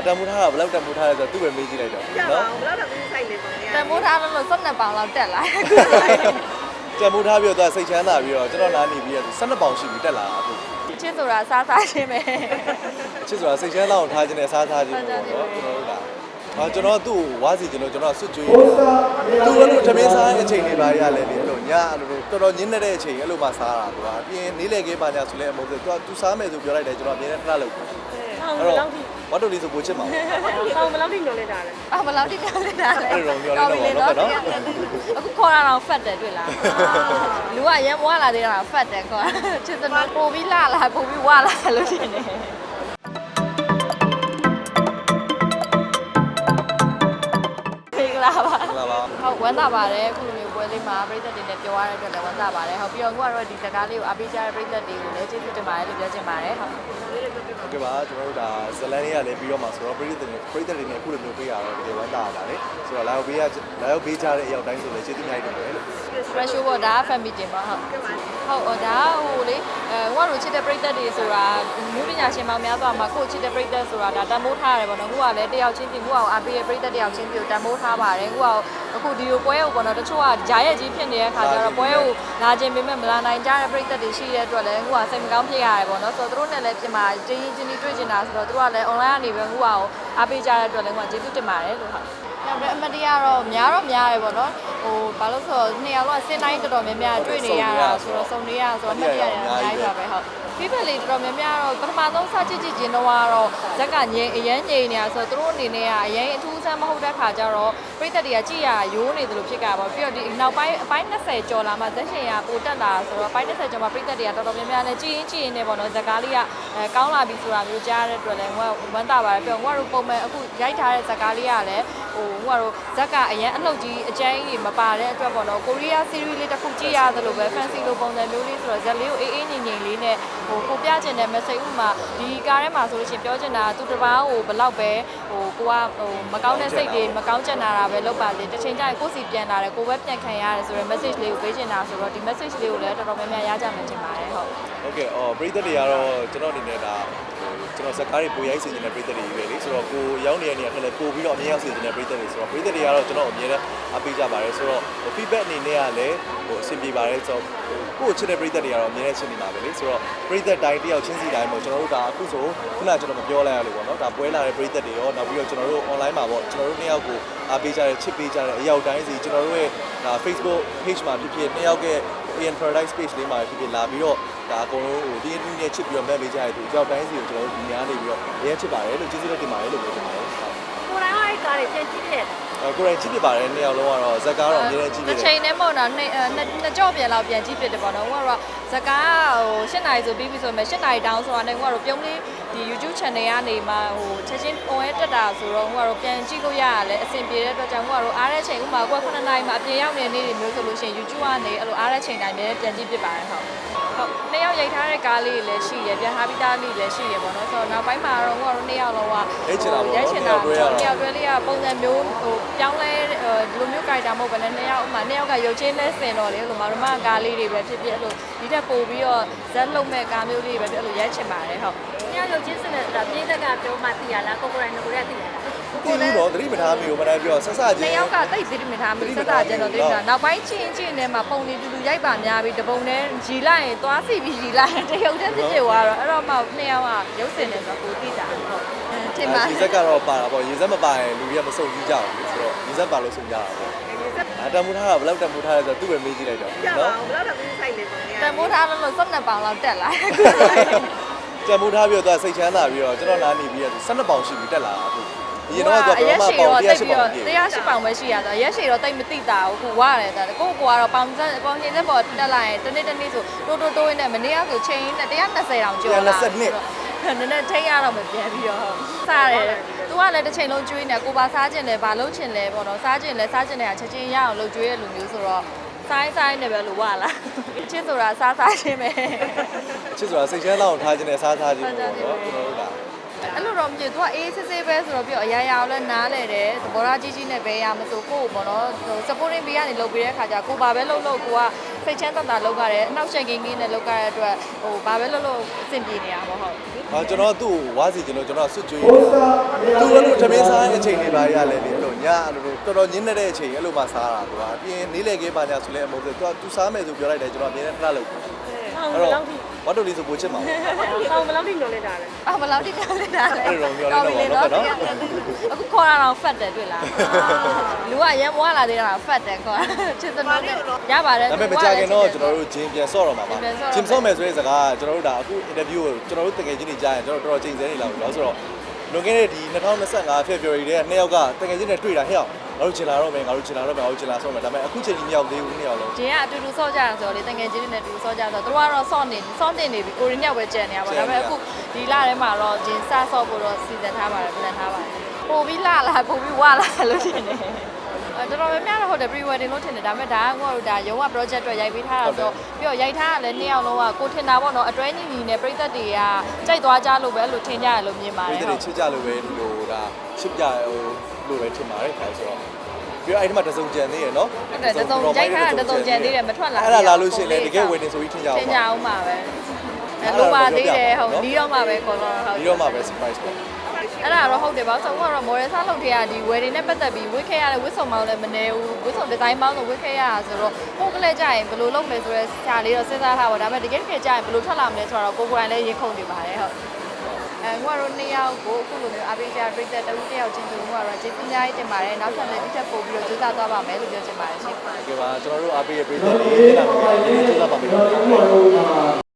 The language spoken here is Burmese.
အတန်မူထားတာဘယ်လောက်တန်မူထားလဲဆိုတော့သူ့ပဲမေးကြည့်လိုက်တော့ပြပါအောင်ဘယ်တော့မှမဆိုင်လေပေါ့တန်မိုးထားလို့12ပေါင်လောက်တက်လာအခုတန်မူထားပြီးတော့သူကစိတ်ချမ်းသာပြီးတော့ကျွန်တော်နားနေပြီးတော့12ပေါင်ရှိပြီတက်လာတာအခုချစ်ဆိုတာစားစားခြင်းပဲအချစ်ဆိုတာစိတ်ချမ်းသာအောင်ထားခြင်းနဲ့စားထားခြင်းပေါ့နော်ကျွန်တော်တို့ကအာကျွန်တော်သူ့ကိုဝါစီကျွန်တော်ကျွန်တော်ဆွတ်ကြွေးသူအဲ့လိုသမင်းစားတဲ့အချိန်တွေပါရလဲလေအဲ့လိုညအဲ့လိုတော်တော်ညင်းနေတဲ့အချိန်အဲ့လိုမှစားတာသူကအပြင်နေလေခင်းပါညာဆိုလဲအမဟုတ်ဘူးသူကသူစားမယ်ဆိုပြောလိုက်တယ်ကျွန်တော်အမြဲတမ်းထလုပ်တယ်အောင်အဲ့ဘယ်တော့လောက်ထိ ဝတ်တူလေးဆိုကိုချစ်မှာအောင်ဘယ်လောက်ထိညှို့လဲတာလဲအမလောက်တိကျနေတာလေအဲ့လိုတော့ပြောလိုက်တော့ပါတော့အခုခေါ်တာတော့ဖတ်တယ်တွေ့လားလူကရမ်းမွားလာသေးတာဖတ်တယ်ခေါ်ချစ်စနော်ပိုပြီးလာလာပိုပြီးဝါလာလို့ရှင်နေခေကလာပါလာပါဟုတ်ဝမ်းသာပါတယ်အခုလိုမျိုး ပွဲလေးမှာပြည်သက်တွေနဲ့ပြောရတဲ့အတွက်လည်းဝမ်းသာပါတယ်ဟုတ်ပြီးတော့အခုကတော့ဒီစကားလေးကိုအားပေးကြတဲ့ပြည်သက်တွေကိုလည်းကျေးဇူးတင်ပါတယ်လို့ပြောချင်ပါတယ်ဟုတ်ဟုတ်ကဲ့ပါကျွန်တော်တို့ဒါဇလန်လေးကလည်းပြီးတော့မှဆိုတော့ပြည်သက်တွေပြည်သက်တွေနဲ့အခုလိုမျိုးတွေ့ရတော့တကယ်ဝမ်းသာပါတယ်ဆိုတော့လာရောက်ပေးရလာရောက်ပေးကြတဲ့အရောက်တိုင်းဆိုလည်းကျေးဇူးများတင်ပါတယ် special ပေါ့ဒါ family တင်ပါဟုတ်ဟုတ်အော်ဒါဟိုလေအဲဟိုကတော့ချစ်တဲ့ပြည်သက်တွေဆိုတာမူပညာရှင်ပေါင်းများစွာမှာကိုချစ်တဲ့ပြည်သက်ဆိုတာဒါတန်ဖိုးထားရတယ်ပေါ့နော်ကိုကလည်းတယောက်ချင်းတင်ကိုကအားပေးတဲ့ပြည်သက်တယောက်ချင်းတင်ကိုတန်ဖိုးထားပါတယ်ကိုကအခုဒီလိုပွဲကိုပေါ့နော်တချို့ကဂျာရဲ့ကြီးဖြစ်နေတဲ့ခါကျတော့ပွဲကိုလာခြင်းပေမဲ့မလာနိုင်ကြတဲ့ပြည်သက်တွေရှိတဲ့အတွက်လည်းခုကစိတ်မကောင်းဖြစ်ရတယ်ပေါ့နော်ဆိုတော့သူတို့နဲ့လည်းပြင်မာတင်းရင်ချင်းချင်းတွေ့ကျင်တာဆိုတော့သူတို့ကလည်း online ကနေပဲခုကအားပေးကြတဲ့အတွက်လည်းခုကကျေးဇူးတင်ပါတယ်လို့ဟုတ်နောက်ပြီးအမတရားတော့များတော့များတယ်ပေါ့နော်ဟိုဘာလို့ဆိုတော့နှစ်ယောက်တော့စင်တိုင်းတော်တော်များများတွေ့နေရတာဆိုတော့စုံနေရဆိုတော့အမတရားရအများကြီးပါပဲဟုတ်ဖိဖက်လေးတော်တော်များများတော့ပထမဆုံးစကြည့်ကြည့်ခြင်းတော့ကတော့ဇက်ကငြိမ်အရန်ငြိမ်နေတာဆိုတော့သူတို့အနေနဲ့ကအရင်အထူးဆန်းမဟုတ်တဲ့ခါကျတော့ပြိသက်တွေကကြည့်ရရိုးနေသလိုဖြစ်ကြပါပြီးတော့ဒီနောက်ပိုင်းအပိုင်း20ကျော်လာမှဇက်ရှင်ရပိုတက်လာဆိုတော့အပိုင်း20ကျော်မှပြိသက်တွေကတော်တော်များများလည်းကြည့်ရင်ကြည့်ရင်ねပေါ့နော်ဇက်ကားလေးကအဲကောင်းလာပြီဆိုတာမျိုးကြားရတဲ့အတွက်လည်းဟိုကဝမ်းသာပါတယ်ပြီးတော့ဟိုကတော့ပုံမှန်အခုရိုက်ထားတဲ့ဇက်ကားလေးကလည်းဟိုဟိုကတော့ဇက်ကအရင်အလုပ်ကြီးအကျန်းကြီးမပါတဲ့အတွက်ပေါ့နော်ကိုရီးယား series လေးတစ်ခုကြည့်ရသလိုပဲ fancy လိုပုံစံမျိုးလေးဆိုတော့ဇက်လေးကိုအေးအေးငြိမ်ငြိမ်လေးနဲ့ဟိုကိုပြချင်တဲ့ message ဥပမာဒီကားထဲမှာဆိုလို့ရှိရင်ပြောချင်တာသူတစ်ပါးဟိုဘလောက်ပဲဟိုကိုကဟိုမကောင်းတဲ့စိတ်တွေမကောင်းချင်တာပဲလုပ်ပါစေတစ်ချိန်ကျရင်ကိုယ်စီပြန်လာတယ်ကိုပဲပြန်ခံရတယ်ဆိုတော့ message လေးကိုပေးချင်တာဆိုတော့ဒီ message လေးကိုလည်းတော်တော်များများရကြမယ်ထင်ပါတယ်ဟုတ် โอเคအော်ပရိသတ်တွေကတော့ကျွန်တော်အနေနဲ့ဒါကျွန်တော်ဇက်ကားတွေပိုရိုက်စီနေတဲ့ပရိသတ်တွေကြီးပဲလေဆိုတော့ ု ကိုရောက်နေတဲ့နေရာထက်လည်းပိုပြီးတော့အမြင်ရောက်စီနေတဲ့ပရိသတ်တွေဆိုတော့ပရိသတ်တွေကတော့ကျွန်တော်အမြင်နဲ့အပေးကြပါတယ်ဆိုတော့ feedback အနေနဲ့ကလည်းဟိုအဆင်ပြေပါတယ်ဆိုတော့ကိုယ့်ချစ်တဲ့ပရိသတ်တွေကတော့အမြင်နဲ့ချစ်နေမှာပဲလေဆိုတော့ပရိသတ်တိုင်းတယောက်ချင်းစီတိုင်းပေါ့ကျွန်တော်တို့ဒါအခုဆိုခုနကကျွန်တော်မပြောလိုက်ရလို့ပေါ့နော်ဒါပွဲလာတဲ့ပရိသတ်တွေရောနောက်ပြီးတော့ကျွန်တော်တို့ online မှာပေါ့ကျွန်တော်တို့နှစ်ယောက်ကိုအားပေးကြတဲ့ချစ်ပေးကြတဲ့အရောက်တိုင်းစီကျွန်တော်တို့ရဲ့ဒါ Facebook page မှာဖြစ်ဖြစ်နှစ်ယောက်ရဲ့ AN Paradise page လေးမှာဖြစ်ဖြစ်လာပြီးတော့ ဒါအကုန်လုံးဟိုဒီအတူနဲ့ချစ်ပြီးတော့မဲ့ပေးကြရတဲ့သူကြောက်တိုင်းစီကိုကျွန်တော်တို့ဒီများနေပြီးတော့အရင်ချစ်ပါတယ်လို့ကျေးဇူးတင်ပါတယ်လို့ပြောချင်ပါတယ်ကိုယ်တိုင်ကအဲ့ကားတွေပြန်ကြည့်ခဲ့အဲကိုယ်တိုင်ချစ်ဖြစ်ပါတယ်နှစ်ယောက်လုံးကတော့ဇက်ကားတော့အမြဲတမ်းချစ်ဖြစ်တစ်တယ် ချိန်နဲ့ပေါ့နော်နှစ်နှစ်ကြော့ပြန်လောက်ပြန်ကြည့်ဖြစ်တယ်ပေါ့နော်ဟိုကတော့ဇကားဟို၈နာရီဆိုပြီးပြီဆိုမှ၈နာရီတောင်းဆိုတာနဲ့ဟိုကတော့ပြုံးလေးဒီ YouTube channel ကနေမှဟိုချက်ချင်းပုံရဲတက်တာဆိုတော့ဟိုကတော့ပြန်ကြည့်လို့ရရလဲအဆင်ပြေတဲ့အတွက်ကြောင့်ဟိုကတော့အားတဲ့ချိန်ဥမာကိုက9နာရီမှအပြင်ရောက်နေတဲ့နေ့တွေမျိုးဆိုလို့ရှိရင် YouTube ကနေအဲ့လိုအားတဲ့ချိန်တိုင်းလည်းပြန်ကြည့်ဖြစ်ပါတယ်ဟုတ် ဟုတ်နှစ်ယောက်ရိုက်ထားတဲ့ကားလေးတွေလည်းရှိရပြန်ထားပြီးသားလေးလည်းရှိရပေါ့နော်ဆိုတော့နောက်ပိုင်းမှာတော့ဟိုကတော့နှစ်ယောက်လုံးကရိုက်ချင်တာနှစ်ယောက်တွဲလေးကပုံစံမျိုးဟိုပြောင်းလဲဒီလိုမျိုး character မဟုတ်ဘဲနဲ့နှစ်ယောက်ဥမာနှစ်ယောက်ကရုပ်ချင်းလဲစင်တော့လေအဲ့လိုမရမကားလေးတွေပဲဖြစ်ဖြစ်အဲ့လိုဒီတက်ပို့ပြီးတော့ဇက်လုံးမဲ့ကားမျိုးလေးပဲဖြစ်အဲ့လိုရိုက်ချင်ပါတယ်ဟုတ်ညရုပ်ချင်းစနေဆိုတာပြည်သက်ကပြောမှသိရလားကိုကိုယ်တိုင်ကကိုယ်တိုင်သိရလား ကိုလည်းတော့သတိမထားမိဘူးမတိုင်းပြောဆက်စချင်းနှစ်ယောက်ကတိတ်သတိမထားဘူးစက်တာကျန်တော့တိတ်တာနောက်ပိုင်းချင်းချင်းနဲ့မှပုံနေတူတူရိုက်ပါများပြီးတပုံနဲ့ရီလိုက်ရင်သွားစီပြီးရီလိုက်ရင်တရုပ်တည်းဖြစ်ဖြစ်သွားတော့အဲ့တော့မှနှစ်ယောက်ကရုပ်စင်နေဆိုကိုသိတာဟုတ်ထင်ပါရေဇက်ကတော့ပါတာပေါ့ရေဇက်မပါရင်လူတွေကမစုံကြည့်ကြဘူးဆိုတော့ရေဇက်ပါလို့စုံကြတာပေါ့အတန်မူထားတာဘယ်လောက်တန်မူထားလဲဆိုတော့သူ့ပဲမေးကြည့်လိုက်တော့ပြပါအောင်ဘယ်တော့မှမဆိုင်လေပေါ့တန်မိုးထားလို့12ပေါင်လောက်တက်လာအခုတန်မူထားပြီးတော့သူကစိတ်ချမ်းသာပြီးတော့ကျွန်တော်နားနေပြီးတော့12ပေါင်ရှိပြီတက်လာတာအခု အရင်တော့သူကဘယ်မှပေါင်108ပေါင်ပြည့်108ပေါင်ပဲရှိရတော့ရက်ရှည်တော့တိတ်မသိတာဘူးခုဝရတယ်ဒါကိုကိုကတော့ပေါင်စက်ပေါင်ချင်းစက်ပေါ်တက်လာရင်တနေ့တနေ့ဆိုတိုးတိုးတိုးနဲ့မနေ့ကဆိုချိန်နဲ့120တောင်ကျော်လာနည်းနည်းထိရတော့မပြန်ပြီးတော့စားတယ်သူကလည်းတစ်ချိန်လုံးကျွေးနေကိုပါစားခြင်းလဲဘာလုံးခြင်းလဲပေါ့နော်စားခြင်းလဲစားခြင်းလဲချက်ချင်းရအောင်လုပ်ကျွေးရလူမျိုးဆိုတော့ဆိုင်ဆိုင်နဲ့ပဲလို့ဝလာချစ်ဆိုတာစားစားခြင်းပဲချစ်ဆိုတာစိတ်ချမ်းသာအောင်ထားခြင်းနဲ့စားထားခြင်းပေါ့နော်ကျွန်တော်တို့က အဲ့လိုတော့မဖြစ်သူကအေးဆေးဆေးပဲဆိုတော့ပြီးတော့အရာရာကိုလည်းနားလဲတယ်သဘောထားကြီးကြီးနဲ့ပဲရမဆိုကိုကိုပေါ့နော်ဟို supporting ပေးကနေလုပ်ပေးတဲ့ခါကျကိုဘာပဲလုပ်လို့ကိုကစိတ်ချမ်းသာသာလုပ်ရတယ်အနောက်ရှက်ကင်းကင်းနဲ့လုပ်ရတဲ့အတွက်ဟိုဘာပဲလုပ်လို့အဆင်ပြေနေရပါဟုတ်ဒီအာကျွန်တော်ကသူ့ကိုဝါစီကျွန်တော်ကျွန်တော်ဆွတ်ကြွေးနေတာသူကလို့ထမင်းစားတဲ့အချိန်တွေပါရလဲလေအဲ့လိုညအဲ့လိုတော်တော်ညင်းနေတဲ့အချိန်အဲ့လိုမှစားတာသူကအပြင်နေလေကေးပါညာဆိုလဲအမဟုတ်ဘူးသူကသူစားမယ်ဆိုပြောလိုက်တယ်ကျွန်တော်အမြင်နဲ့ခဏလို့အဲ့တော့ ဝတ်တူလေးဆိုပိုချစ်မှာအောင်ဘယ်လောက်ထိညှို့နေတာလဲအော်ဘယ်လောက်တိကျလဲတာလဲအဲ့လိုမျိုးလေးတော့ပါတော့အခုခေါ်တာတော့ဖတ်တယ်တွေ့လားလူကရမ်းမွားလာသေးတာဖတ်တယ်ခေါ်ချစ်စနိုးနဲ့ရပါတယ်ဒါပေမဲ့မကြခင်တော့ကျွန်တော်တို့ဂျင်းပြန်ဆော့တော့မှာပါဂျင်းပြန်ဆော့ဂျင်းဆော့မယ်ဆိုတဲ့စကားကကျွန်တော်တို့ဒါအခု interview ကိုကျွန်တော်တို့တကယ်ချင်းနေကြားရင်ကျွန်တော်တော်တော်ချိန်ဆနေလာပြီလို့ဆိုတော့လွန်ခဲ့တဲ့ဒီ2025 February တဲ့နှစ်ယောက်ကတကယ်ချင်းနဲ့တွေ့တာဟဲ့အောင် ငါတို့ချင်လာတော့မယ်ငါတို့ချင်လာတော့မယ်ငါတို့ချင်လာဆော့မယ်ဒါပေမဲ့အခုချိန်ကြီးမရောက်သေးဘူးနှစ်ယောက်လုံးဂျင်းကအတူတူဆော့ကြတာဆိုတော့လေတငယ်ချင်းတွေနဲ့အတူတူဆော့ကြဆိုတော့သူတို့ကတော့ဆော့နေဆော့နေနေပြီကိုရင်းရောက်ပဲကြံနေရပါဒါပေမဲ့အခုဒီလထဲမှာတော့ဂျင်းစဆော့ဖို့တော့စီစဉ်ထားပါတယ်ပြန်ထားပါတယ်ပို့ပြီးလာလာပို့ပြီးဝါလာလို့ထင်တယ်အဲတော်တော်များများတော့ဟုတ်တယ် pre wedding လို့ထင်တယ်ဒါပေမဲ့ဒါကငါတို့ဒါရုံးက project အတွက်ရိုက်ပေးထားတာဆိုတော့ပြီးတော့ရိုက်ထားတာလည်းနှစ်ယောက်လုံးကကိုထင်တာပေါ့နော်အတွဲညီညီနဲ့ပြည်သက်တွေကကြိုက်သွားကြလို့ပဲလို့ထင်ကြရလို့မြင်ပါတပြည်ယ်သူတွေချစ်ကြလို့ပဲဒီလိုဒါချစ်ကြဟို လို့ပဲထင်ပါတယ်ဒါဆိုတော့ပြီးတော့အဲ့ဒီမှာတစုံကြံသေးရယ်နော်ဟုတ်တယ်တစုံရိုက်ထားတာတစုံကြံသေးတယ်မထွက်လာအဲ့ဒါလာလို့ရှိရင်လည်းတကယ် wedding ဆိုပြီးထင်ကြအောင်ထင်ကြအောင်ပါပဲအဲလိုပါသေးတယ်ဟုတ်ဒီတော့မှပဲခေါ်တော့ဟုတ်ဒီတော့မှပဲ surprise ပေါ့အဲ့ဒါတော့ဟုတ်တယ်ပါဆိုတော့ model စားလုပ်ခဲ့ရဒီ wedding နဲ့ပတ်သက်ပြီးဝတ်ခဲ့ရတဲ့ဝတ်စုံမောင်းလည်းမနေဘူးဝတ်စုံ design မောင်းတော့ဝတ်ခဲ့ရတာဆိုတော့ကိုယ်ကလေးကြရင်ဘယ်လိုလုပ်မလဲဆိုတော့ဆရာလေးတော့စဉ်းစားထားပါဒါပေမဲ့တကယ်တကယ်ကြရင်ဘယ်လိုထွက်လာမလဲဆိုတော့ကိုယ်ကိုယ်တိုင်လည်းရင်ခုန်နေပါတယ်ဟုတ်အဲငါ တို့နှစ်ယောက်ကိုအခုလိုမျိုးအပိကြပြိသက်တဦးတစ်ယောက်ချင်းတူငါတော့ကျေးဇူးများကြီးတင်ပါတယ်နောက်ထပ်လည်းဒီထက်ပိုပြီးတော့ကြိုးစားသွားပါမယ်လို့ပြောချင်ပါတယ်ရှင်ဒီကပါကျွန်တော်တို့အားပေးရပြည်သူတွေတင်လာမယ်ကျေးဇူးပါပါမယ်